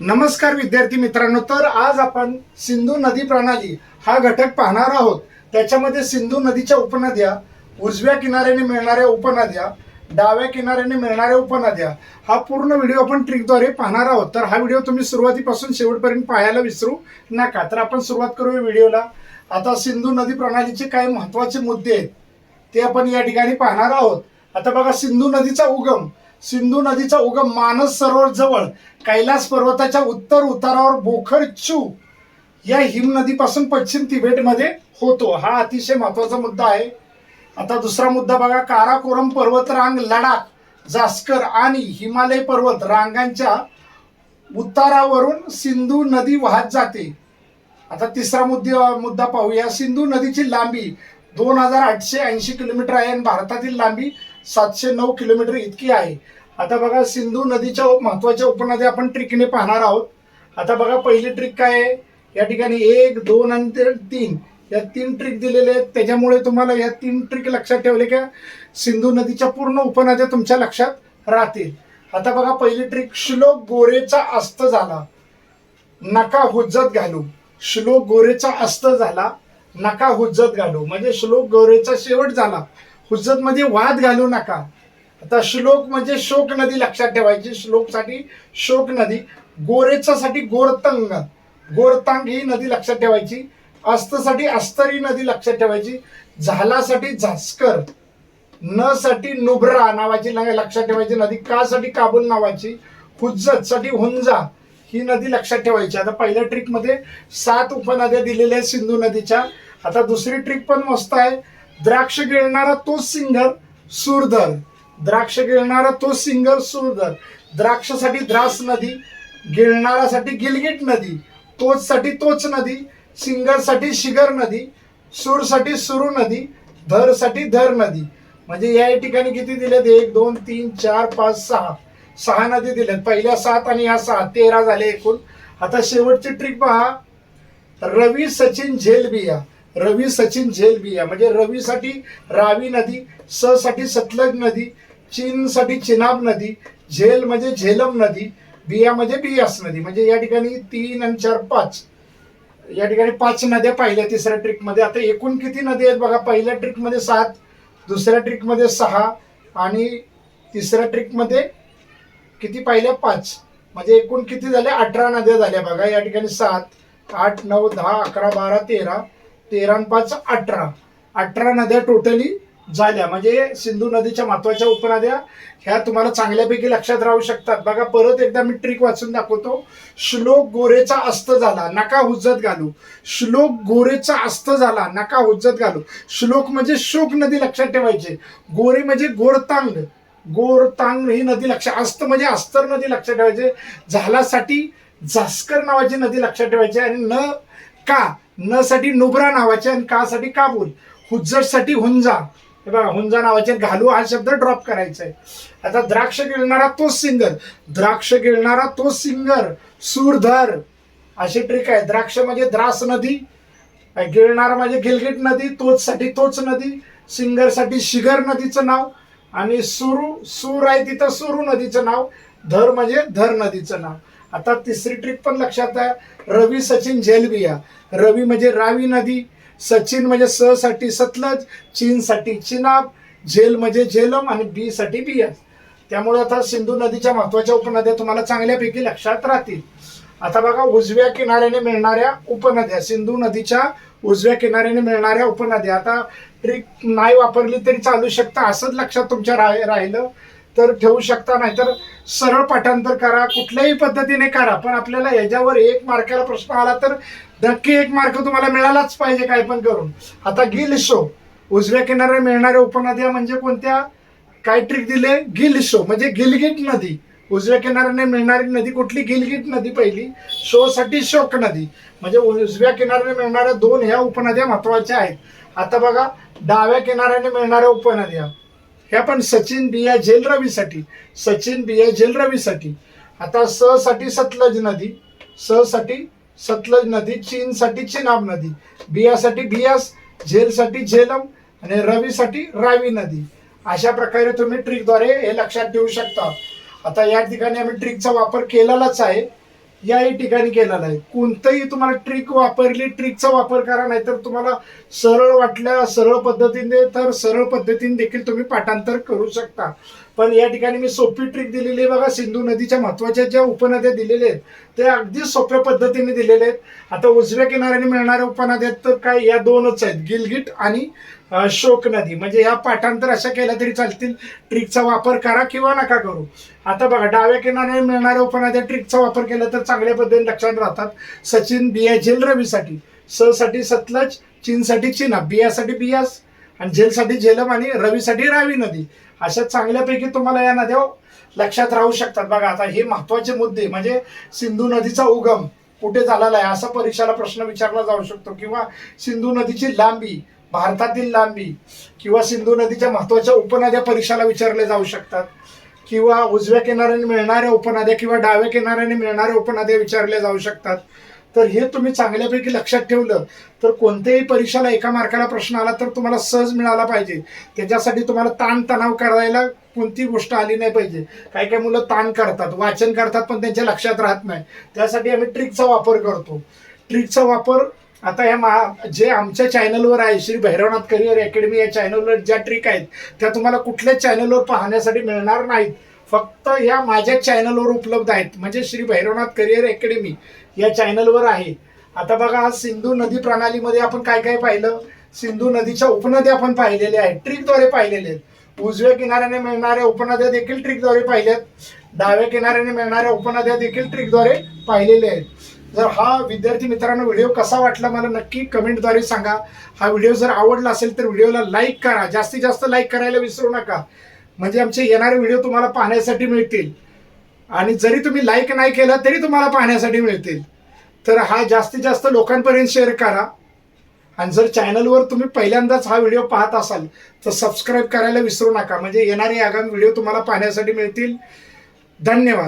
नमस्कार विद्यार्थी मित्रांनो तर आज आपण सिंधू नदी प्रणाली हा घटक पाहणार आहोत. त्याच्यामध्ये सिंधू नदीच्या उपनद्या उजव्या किनाऱ्याने मिळणाऱ्या उपनद्या डाव्या किनाऱ्याने मिळणाऱ्या उपनद्या हा पूर्ण व्हिडिओ आपण ट्रिकद्वारे पाहणार आहोत. तर हा व्हिडिओ तुम्ही सुरुवातीपासून शेवटपर्यंत पाहायला विसरू नका. तर आपण सुरुवात करूया व्हिडिओला. आता सिंधू नदी प्रणालीचे काही महत्त्वाचे मुद्दे आहेत ते आपण या ठिकाणी पाहणार आहोत. आता बघा सिंधू नदीचा उगम सिंधू नदीचा उगम मानस सरोवर जवळ कैलास पर्वताच्या उत्तर उतारावर बोखर चू या हिम नदीपासून पश्चिम तिबेटमध्ये होतो. हा अतिशय महत्त्वाचा मुद्दा आहे. आता दुसरा मुद्दा बघा. काराकोरम पर्वतरांग लडाख जास्कर आणि हिमालय पर्वत रांगांच्या उतारावरून सिंधू नदी वाहत जाते. आता तिसरा मुद्दा मुद्दा पाहूया. सिंधू नदीची लांबी दोन हजार आठशे ऐंशी किलोमीटर आहे आणि भारतातील लांबी सातशे नऊ किलोमीटर इतकी आहे. आता बघा सिंधू नदीच्या महत्त्वाच्या उपनद्या आपण ट्रिकने पाहणार आहोत. आता बघा पहिली ट्रिक काय आहे? या ठिकाणी एक दोन आणि तीन. या तीन ट्रिक दिलेले आहेत. त्याच्यामुळे तुम्हाला या तीन ट्रिक लक्षात ठेवले का? सिंधू नदीच्या पूर्ण उपनद्या तुमच्या लक्षात राहतील. आता बघा पहिली ट्रिक श्लोक गोरेचा अस्त झाला. नका हुज्जत घालू. श्लोक गोरेचा अस्त झाला. नका हुज्जत घालू. म्हणजे श्लोक गोरेचा शेवट झाला. हुज्जत वाद घालू नका. आता श्लोक म्हणजे शोक नदी लक्षात ठेवायची. श्लोकसाठी शोक नदी गोरेचासाठी गोरतंग. गोरतांग ही नदी लक्षात ठेवायची. अस्तसाठी अस्तरी नदी लक्षात ठेवायची. झालासाठी झास्कर. न साठी नुब्रा नावाची लक्षात ठेवायची. नदी का साठी काबूल नावाची. हुज्जत साठी हुंजा ही नदी लक्षात ठेवायची. आता पहिल्या ट्रिकमध्ये सात उपनद्या दिलेल्या आहेत सिंधू नदीच्या. आता दुसरी ट्रिक पण मस्त आहे. द्राक्ष गिळणारा तोच सिंगर सुरधर. द्राक्ष गिळणारा तोच सिंगर सुरधर. द्राक्षासाठी द्रास नदी गिळणारासाठी गिलगिट नदी तोचसाठी तोच नदी सिंगरसाठी शिगर नदी सूरसाठी सुरू नदी धरसाठी धर नदी. म्हणजे या ठिकाणी किती दिलेत? एक दोन तीन चार पाच सहा. सहा नदी दिल्यात पहिल्या सात आणि या सहा. तेरा झाले एकूण. आता शेवटची ट्रिक पहा. रवी सचिन झेलबिया. रवी सचिन झेलबिया म्हणजे रवीसाठी रावी नदी स साठी सतलज नदी चीन साठी चिनाब नदी झेल म्हणजे झेलम नदी बिया म्हणजे बियास नदी. म्हणजे या ठिकाणी तीन आणि चार पाच. या ठिकाणी पाच नद्या पाहिल्या तिसऱ्या ट्रिकमध्ये आता एकूण किती नदी आहेत बघा? पहिल्या ट्रिकमध्ये सात दुसऱ्या ट्रिकमध्ये सहा आणि तिसऱ्या ट्रिकमध्ये किती पाहिल्या? पाच. म्हणजे एकूण किती झाल्या? अठरा नद्या झाल्या बघा. या ठिकाणी सात आठ नऊ दहा अकरा बारा तेरा तेरा पाच अठरा. अठरा नद्या टोटली झाल्या. म्हणजे सिंधू नदीच्या महत्त्वाच्या उपनद्या ह्या तुम्हाला चांगल्यापैकी लक्षात राहू शकतात. बघा परत एकदा मी ट्रिक वाचून दाखवतो. श्लोक गोरेचा अस्त झाला नका हुज्जत घालू. श्लोक गोरेचा अस्त झाला नका हुज्जत घालू. श्लोक म्हणजे शोक नदी लक्षात ठेवायचे. गोरे म्हणजे गोरतांग. गोरतांग ही नदी लक्षात अस्त म्हणजे अस्तर नदी लक्षात ठेवायची. झालासाठी झास्कर नावाची नदी लक्षात ठेवायची. आणि न का न साठी नुब्रा नावाचे आणि का साठी काबूल. हुज्जत साठी हुंजा. हे बघा हुंजा नावाचे घालू हा शब्द ड्रॉप करायचा आहे आता द्राक्ष गिळणारा तोच सिंगर. द्राक्ष गिळणारा तोच सिंगर. सूरधर. अशी ट्रिक आहे. द्राक्ष म्हणजे द्रास नदी. गिळणारा म्हणजे गिलगिट नदी. तोच साठी तोच नदी. सिंगरसाठी शिगर नदीचं नाव. आणि सुरू सूर आहे तिथं सुरू नदीचं नाव. धर म्हणजे धर नदीचं नाव. आता तिसरी ट्रिक पण लक्षात आहे. रवी सचिन झेलबिया. रवी म्हणजे रावी नदी सचिन म्हणजे स साठी सतलज चीन साठी चिनाब झेल म्हणजे झेलम आणि बी साठी बियास त्यामुळे आता सिंधू नदीच्या महत्त्वाच्या उपनद्या तुम्हाला चांगल्यापैकी लक्षात राहतील. आता बघा उजव्या किनाऱ्याने मिळणाऱ्या उपनद्या सिंधू नदीच्या उजव्या किनाऱ्याने मिळणाऱ्या उपनद्या. आता ट्रिक नाही वापरली तरी चालू शकतं असंच लक्षात तुमच्या राहिलं. तर ठेवू शकता नाहीतर सरळ पाठांतर करा कुठल्याही पद्धतीने करा पण आपल्याला याच्यावर एक मार्काला प्रश्न आला तर नक्की एक मार्क तुम्हाला मिळालाच पाहिजे काय पण करून. आता गिल शो उजव्या किनाऱ्याने मिळणाऱ्या उपनद्या म्हणजे कोणत्या? काय ट्रिक दिले? गिल शो म्हणजे गिलगिट नदी. उजव्या किनाऱ्याने मिळणारी नदी कुठली? गिलगिट नदी पहिली. शो साठी शोक नदी. म्हणजे उजव्या किनाऱ्याने मिळणाऱ्या दोन ह्या उपनद्या महत्त्वाच्या आहेत. आता बघा डाव्या किनाऱ्याने मिळणाऱ्या उपनद्या. ह्या पण सचिन बिया झेल रवीसाठी सचिन बिया झेल रवीसाठी आता स साठी सतलज नदी स साठी सतलज नदी चीन साठी चिनाब नदी बियासाठी बियास झेलसाठी झेलम आणि रवीसाठी रावी नदी. अशा प्रकारे तुम्ही ट्रिकद्वारे हे लक्षात ठेवू शकता. आता या ठिकाणी आम्ही ट्रिकचा वापर केलेलाच आहे. याही ठिकाणी केला नाही. कोणतंही तुम्हाला ट्रिक वापरली ट्रिकचा वापर करा नाहीतर तुम्हाला सरळ वाटल्या सरळ पद्धतीने तर सरळ पद्धतीने देखील तुम्ही पाठांतर करू शकता. पण या ठिकाणी मी सोपी ट्रिक दिलेली आहे बघा. सिंधू नदीच्या महत्त्वाच्या ज्या उपनद्या दिलेल्या आहेत ते अगदी सोप्या पद्धतीने दिलेले आहेत. आता उजव्या किनाऱ्याने मिळणाऱ्या उपनद्या तर काय या दोनच आहेत. गिलगिट आणि शोक नदी. म्हणजे ह्या पाठांतर अशा केल्या तरी चालतील. ट्रिकचा वापर करा किंवा नका करू. आता बघा डाव्या किनाऱ्याने मिळणाऱ्या उपनद्या ट्रिकचा वापर केला तर चांगल्या पद्धतीने लक्षात राहतात. सचिन बिया झेल रवीसाठी. स साठी सतलज चीनसाठी चिना. बियासाठी बियास. आणि झेलसाठी झेलम आणि रवीसाठी रावी नदी. अशा चांगल्यापैकी तुम्हाला या नद्या लक्षात राहू शकतात. बघा आता हे महत्त्वाचे मुद्दे म्हणजे सिंधू नदीचा उगम कुठे झालेला आहे असा परीक्षाला प्रश्न विचारला जाऊ शकतो. किंवा सिंधू नदीची लांबी भारतातील लांबी किंवा सिंधू नदीच्या महत्त्वाच्या उपनद्या परीक्षेला विचारले जाऊ शकतात. किंवा उजव्या किनाऱ्याने मिळणाऱ्या उपनद्या किंवा डाव्या किनाऱ्याने मिळणाऱ्या उपनद्या विचारल्या जाऊ शकतात. तर हे तुम्ही चांगल्यापैकी लक्षात ठेवलं तर कोणत्याही परीक्षेला एका मार्काला प्रश्न आला तर तुम्हाला सहज मिळाला पाहिजे. त्याच्यासाठी तुम्हाला ताणतणाव करायला कोणती गोष्ट आली नाही पाहिजे. काही काही मुलं ताण करतात वाचन करतात पण त्यांच्या लक्षात राहत नाही. त्यासाठी आम्ही ट्रिकचा वापर करतो. ट्रिकचा वापर आता ह्या मा जे आमच्या चॅनलवर आहे श्री भैरवनाथ करिअर अकॅडमी या चॅनलवर ज्या ट्रिक आहेत त्या तुम्हाला कुठल्याच चॅनलवर पाहण्यासाठी मिळणार नाहीत. फक्त ह्या माझ्या चॅनलवर उपलब्ध आहेत. म्हणजे श्री भैरवनाथ करिअर अकॅडमी या चॅनलवर आहे. आता बघा आज सिंधू नदी प्रणालीमध्ये आपण काय काय पाहिलं? सिंधू नदीच्या उपनद्या आपण पाहिलेल्या आहेत. ट्रिकद्वारे पाहिलेले आहेत. उजव्या किनाऱ्याने मिळणाऱ्या उपनद्या देखील ट्रिकद्वारे पाहिल्यात. डाव्या किनाऱ्याने मिळणाऱ्या उपनद्या देखील ट्रिकद्वारे पाहिलेल्या आहेत. जर हा विद्यार्थी मित्रांनो व्हिडिओ कसा वाटला मला नक्की कमेंटद्वारे सांगा. हा व्हिडिओ जर आवडला असेल तर व्हिडिओला लाईक करा. जास्तीत जास्त लाईक करायला विसरू नका. म्हणजे आमचे येणारे व्हिडिओ तुम्हाला पाहण्यासाठी मिळतील. आणि जरी तुम्ही लाईक नाही केला तरी तुम्हाला पाहण्यासाठी मिळतील. तर हा जास्तीत जास्त लोकांपर्यंत शेअर करा. आणि जर चॅनलवर तुम्ही पहिल्यांदाच हा व्हिडिओ पाहत असाल तर सबस्क्राईब करायला विसरू नका. म्हणजे येणारे आगामी व्हिडिओ तुम्हाला पाहण्यासाठी मिळतील. धन्यवाद.